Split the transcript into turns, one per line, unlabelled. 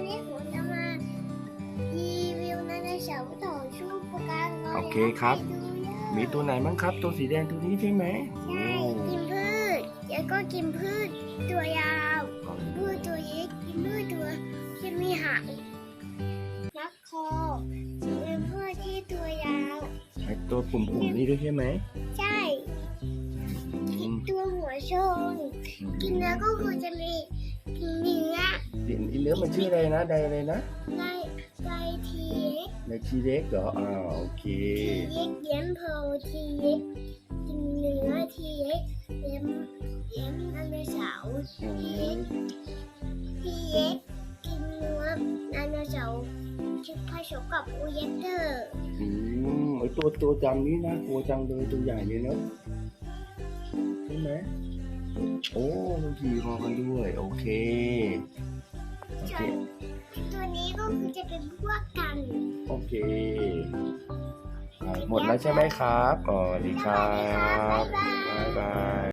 วันนี้ผมจะมารีวิวไดโนเสาร์ต่อชูปกัน
โอเคครับ
ไปดูเลย
มีตัวไหนบ้างครับ ตัวสีแดงตัวนี้ใช่ไหม
ใช่กินพืชแล้วก็กินพืช ตัวยาว
โอ้
พืชตัวเล็กกินพืชตัวที่มีหางรักคอเป็นพืชที่ตัวยาว
ไอตัวปุ่มๆนี่ด้วยใช่ไหม
ใช่
อืม
ตัวหัวชงกินแล้วก็คือจะมีกินเนื้อ
สีเนื้อมันชื่ออะไรนะไดอะไรนะ
ไดไดทีเอ็ก
ไดทีเล็กเหรออ่าโอเค
ทีเอ็กเลี้ยงเพลทีเอ็กกินเนื้อทีเอ็กเลี้ยงเลี้ยงไดโนเสาร์
อื
ทีเอ็ก
ม
ทีเอ็กกินเนื้อไดโนเสาร์ที่ผสมกับอูเยเตอร์
อืมไอตัวตัวจำนี้นะกลัวจังเลยตัวใหญ่เลยเนอะใช่ไหมโอ้มันขี่คอกันด้วย โอเค
คือจะเป็นพวกกัน
โอเคอ่าหมดแล้วใช่ไหมครับ อ๋อดีครั
สวัสดีครับ
บ
บ๊ายบาย
บ๊ายบาย